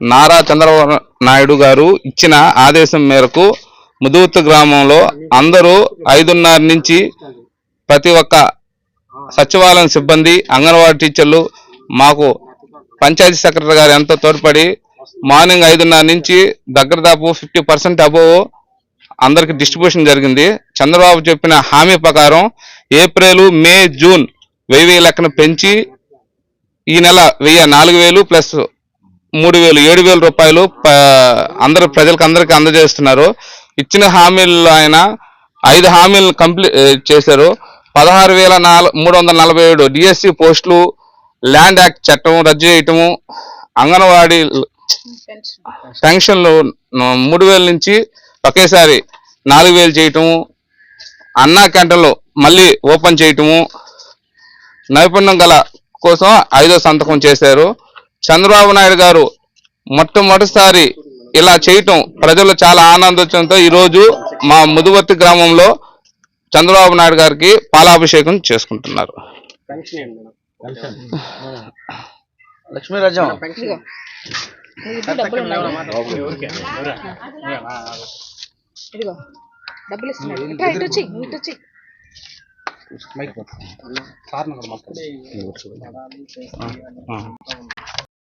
నారా చంద్రబాబు నాయుడు గారు ఇచ్చిన ఆదేశం మేరకు ముదుగుత్తు గ్రామంలో అందరూ ఐదున్నర నుంచి ప్రతి ఒక్క సచివాలయం సిబ్బంది అంగన్వాడీ టీచర్లు మాకు పంచాయతీ సెక్రటరీ గారు ఎంతో తోడ్పడి మార్నింగ్ ఐదున్నర నుంచి దగ్గర దాపు ఫిఫ్టీ పర్సెంట్ అబోవ్ అందరికి డిస్ట్రిబ్యూషన్ జరిగింది. చంద్రబాబు చెప్పిన హామీ ప్రకారం ఏప్రిల్ మే జూన్ వెయ్యి వెయ్యి లెక్కన పెంచి ఈ నెల వెయ్యి నాలుగు వేలు ప్లస్ మూడు వేలు ఏడు వేల రూపాయలు అందరూ అందరు ప్రజలకు అందరికి అందజేస్తున్నారు. ఇచ్చిన హామీల్లో ఆయన ఐదు హామీలను కంప్లీట్ చేశారు. పదహారు వేల నాలుగు మూడు వందల నలభై ఏడు డిఎస్సి పోస్టులు ల్యాండ్ యాక్ట్ చట్టం రద్దు చేయటము అంగన్వాడీ పెన్షన్లు మూడు వేల నుంచి ఒకేసారి నాలుగు వేలు చేయటము అన్నా క్యాంటీన్లు మళ్ళీ ఓపెన్ చేయటము నైపుణ్యం గల కోసం ఐదో సంతకం చేశారు. చంద్రబాబు నాయుడు గారు మొట్టమొదటిసారి ఇలా చేయటం ప్రజలు చాలా ఆనందించడంతో ఈరోజు మా ముదువర్తి గ్రామంలో చంద్రబాబు నాయుడు గారికి పాలాభిషేకం చేసుకుంటున్నారు. లక్ష్మీరాజ్యం ఇదిగో. డబ్బులు ఇస్తున్నాడు. ఇట్రా, ఇటు వచ్చి ఇటు వచ్చి.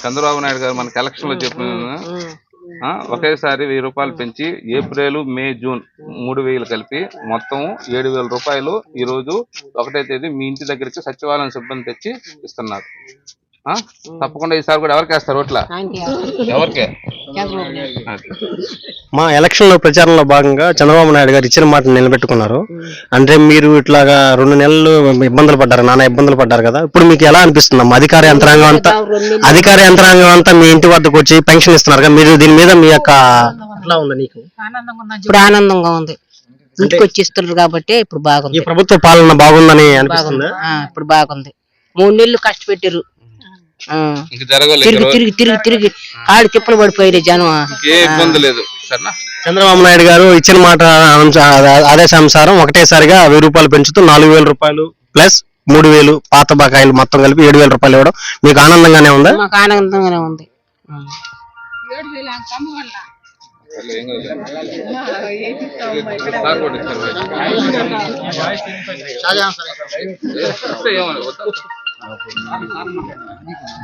చంద్రబాబు నాయుడు గారు మనకి ఎలక్షన్లో చెప్పిన ఒకేసారి వెయ్యి రూపాయలు పెంచి ఏప్రిల్ మే జూన్ మూడు వేలు కలిపి మొత్తం ఏడు వేల రూపాయలు ఈ రోజు ఒకటే తేదీ మీ ఇంటి దగ్గరికి సచివాలయం సిబ్బంది తెచ్చి ఇస్తున్నారు? తప్పకుండా ఈసారి కూడా ఎవరికి వేస్తారు ఓట్ల ఎవరికే. మా ఎలక్షన్లో ప్రచారంలో భాగంగా చంద్రబాబు నాయుడు గారు ఇచ్చిన మాట నిలబెట్టుకున్నారు. అంటే మీరు ఇట్లాగా రెండు నెలలు ఇబ్బందులు పడ్డారు నానా ఇబ్బందులు పడ్డారు కదా. ఇప్పుడు మీకు ఎలా అనిపిస్తుంది? అమ్మా అధికార యంత్రాంగం అంతా అధికార యంత్రాంగం అంతా మీ ఇంటి వద్దకు వచ్చి పెన్షన్ ఇస్తున్నారు కదా. మీరు దీని మీద మీ యొక్క ఎట్లా ఉంది నీకు? ఇప్పుడు ఆనందంగా ఉంది. ఇంటికి వచ్చి ఇస్తున్నారు కాబట్టి ఇప్పుడు ఈ బాగుంది ప్రభుత్వ పాలన బాగుందని అనిపిస్తుంది? ఇప్పుడు బాగుంది. మూడు నెలలు కష్టపెట్టారు ఇంక జరగలేదు తిరిగి తిరిగి తిరిగి తిరిగి. కాడు తిప్పలు పడిపోయారు జనం. ఏ ఇబ్బంది లేదు సరేనా? చంద్రబాబు నాయుడు గారు ఇచ్చిన మాట ఆదేశానుసారం ఒకటేసారిగా వెయ్యి రూపాయలు పెంచుతూ నాలుగు వేల రూపాయలు ప్లస్ మూడు వేలు పాత బకాయిలు మొత్తం కలిపి ఏడు వేల రూపాయలు ఇవ్వడం మీకు ఆనందంగానే ఉందా? మాకు ఆనందంగానే ఉంది. ఏం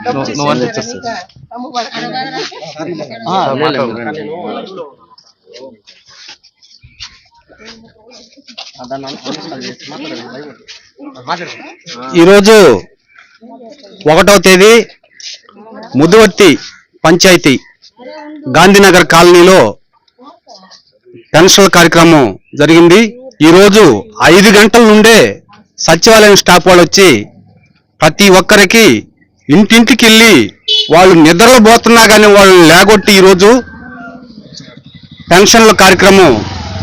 నువ్వు-. ఆ, మాట్లాడు. ఈరోజు ఒకటో తేదీ ముదువర్తి పంచాయతీ గాంధీనగర్ కాలనీలో పెన్షన్ కార్యక్రమం జరిగింది ఈరోజు ఐదు గంటల నుండే సచివాలయం స్టాఫ్ వాళ్ళు వచ్చి ప్రతి ఒక్కరికి ఇంటింటికి వెళ్ళి వాళ్ళు నిద్రలో పోతున్నా కానీ వాళ్ళని లేగొట్టి ఈరోజు పెన్షన్ల కార్యక్రమం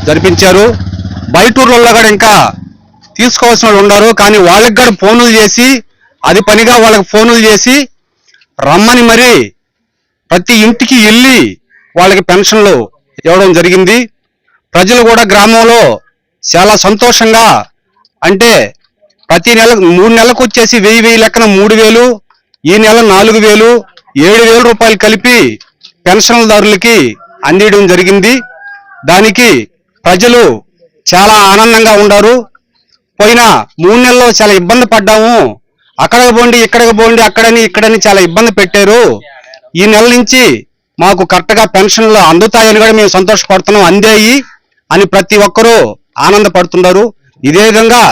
జరిపించారు. బయట ఊర్లలో కూడా ఇంకా తీసుకోవాల్సిన వాళ్ళు ఉన్నారు. కానీ వాళ్ళకి కూడా ఫోనులు చేసి అది పనిగా వాళ్ళకి ఫోనులు చేసి రమ్మని మరి ప్రతి ఇంటికి వెళ్ళి వాళ్ళకి పెన్షన్లు ఇవ్వడం జరిగింది. ప్రజలు కూడా గ్రామంలో చాలా సంతోషంగా అంటే ప్రతి నెల మూడు నెలలకు వచ్చేసి వెయ్యి వెయ్యి లెక్కన మూడు వేలు ఈ నెల నాలుగు వేలు ఏడు వేల రూపాయలు కలిపి పెన్షన్దారులకి అందియడం జరిగింది. దానికి ప్రజలు చాలా ఆనందంగా ఉన్నారు. పోయిన మూడు నెలల్లో చాలా ఇబ్బంది పడ్డాము. అక్కడికి పోండి ఇక్కడికి పోండి అక్కడని ఇక్కడని చాలా ఇబ్బంది పెట్టారు. ఈ నెల నుంచి మాకు కరెక్ట్గా పెన్షన్లు అందుతాయని కూడా మేము సంతోషపడుతున్నాం. అందాయి అని ప్రతి ఒక్కరూ ఆనందపడుతున్నారు. ఇదే విధంగా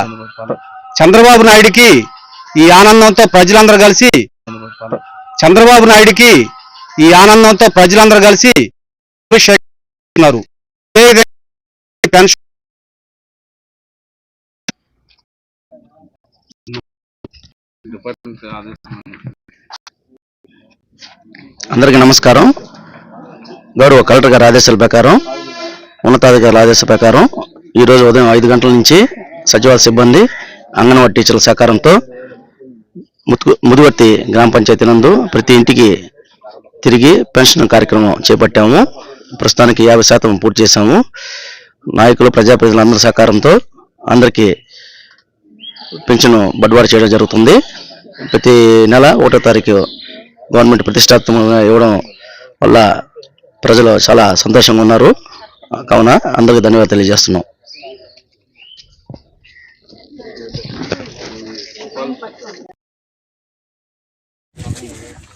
చంద్రబాబు నాయుడికి ఈ ఆనందంతో ప్రజలందరూ కలిసి చంద్రబాబు నాయుడికి ఈ ఆనందంతో ప్రజలందరూ కలిసి అభిషేకిస్తున్నారు. అందరికీ నమస్కారం గౌరవ కలెక్టర్ గారి ఆదేశాల ప్రకారం ఉన్నతాధికారుల ఆదేశాల ప్రకారం ఈరోజు ఉదయం ఐదు గంటల నుంచి సచివాలయ సిబ్బంది అంగన్వాడీ టీచర్ల సహకారంతో ముదువర్తి గ్రామ పంచాయతీ నందు ప్రతి ఇంటికి తిరిగి పెన్షన్ కార్యక్రమం చేపట్టాము. ప్రస్తుతానికి యాభై శాతం పూర్తి చేశాము. నాయకులు ప్రజాప్రతినిధులందరి సహకారంతో అందరికీ పెన్షన్ బడ్వారు చేయడం జరుగుతుంది. ప్రతి నెల ఒకటో తారీఖు గవర్నమెంట్ ప్రతిష్టాత్మకంగా ఇవ్వడం వల్ల ప్రజలు చాలా సంతోషంగా ఉన్నారు. కావున అందరికీ ధన్యవాదాలు తెలియజేస్తున్నాం.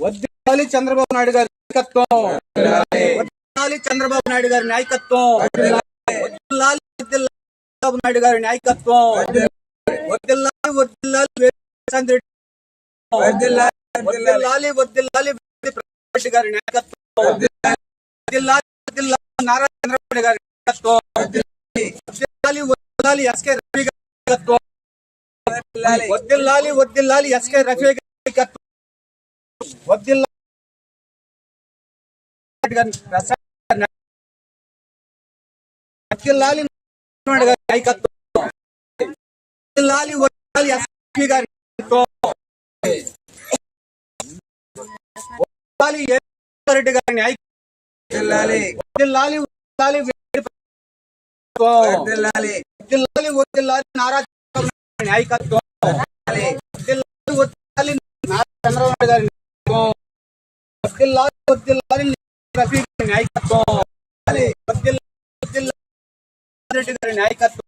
వద్దాలి చంద్రబాబు నాయుడు గారి నాయకత్వం. వద్దాలి చంద్రబాబు నాయుడు గారి నాయకత్వం. వద్దాలి చంద్రబాబు నాయుడు గారి నాయకత్వం. వర్ధిల్లాలి వద్దాలి వర్ధిల్లాలి వేమిరెడ్డి రెడ్డి గారి నాయకత్వం. వర్ధిల్లాలి వర్ధిల్లాలి నారా చంద్రబాబు గారి నాయకత్వం. వర్ధిల్లాలి వర్ధిల్లాలి ఎస్కే రవి గారి నాయకత్వం. వర్ధిల్లాలి వర్ధిల్లాలి ఎస్కే రఫీ గారి నాయకత్వం. గారి నాయకత్వం. వద్దిల్లాలి వద్దిల్లాలి ఎస్పీ గారి నాయకత్వం. ఏ. రెడ్డి గారి నాయకత్వం వద్దిల్లాలి వద్దిల్లాలి నారా చంద్రబాబు నాయుడు గారి నాయకత్వం వద్దిల్లాలి వద్దిల్లాలి నారా చంద్రబాబు నాయుడు గారి నాయకత్వం. వద్దిల్లాలి వద్దిల్లాలి రఫీ గారి నాయకత్వం. వద్దిల్లాలి వద్దిల్లాలి రెడ్డి గారి నాయకత్వం.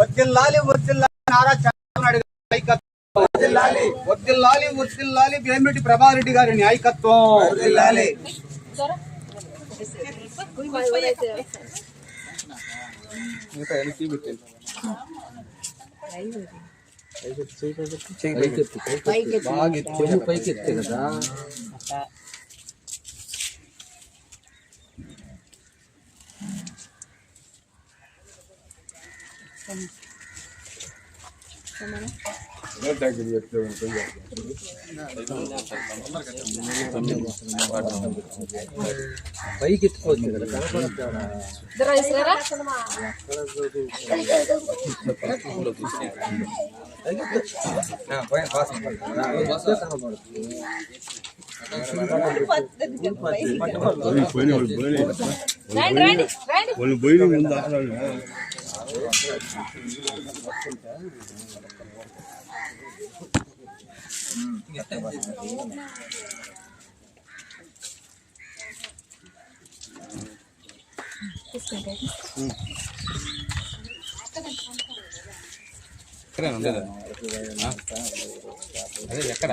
వద్దిల్లాలి వద్దిల్లాలి నారా చంద్రబాబు నాయుడు గారి నాయకత్వం. వద్దిల్లాలి. వద్దిల్లాలి వద్దిల్లాలి. వేమిరెడ్డి ప్రభారెడ్డి గారి నాయకత్వం వద్దిల్లాలి ఇద్దరు వేసారా రండి రండి. రండి. ఎక్కడ ఉండేది? అదే ఎక్కడ?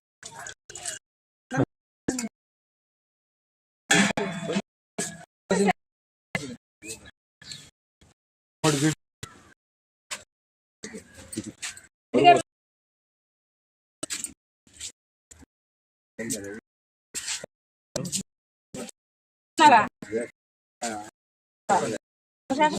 nada. O sea,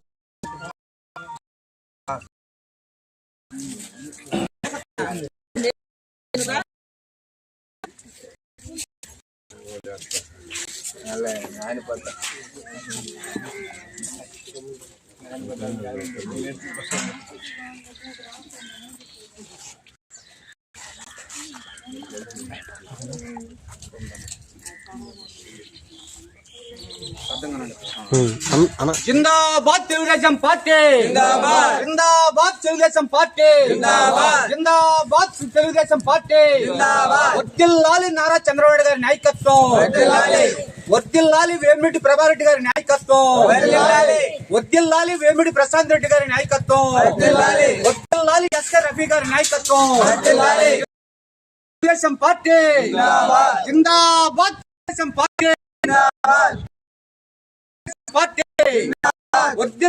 జిందాబాద్ తెలుగుదేశం పార్టీ. జిందాబాద్. జిందాబాద్ తెలుగుదేశం పార్టీ. జిందాబాద్. జిందాబాద్ తెలుగుదేశం పార్టీ. జిందాబాద్. వర్దిల్లాలి నారా చంద్రబాబు గారి నాయకత్వం. వర్దిల్లాలి. వేమిరెడ్డి ప్రభారెడ్డి గారి నాయకత్వం. వర్దిల్లాలి. వేమిరెడ్డి ప్రశాంత్ రెడ్డి గారి నాయకత్వం. వర్దిల్లాలి. ఎస్కే రఫీ గారి నాయకత్వం. తెలుగుదేశం పార్టీ. జిందాబాద్. తెలుగుదేశం పార్టీ. పార్టీ.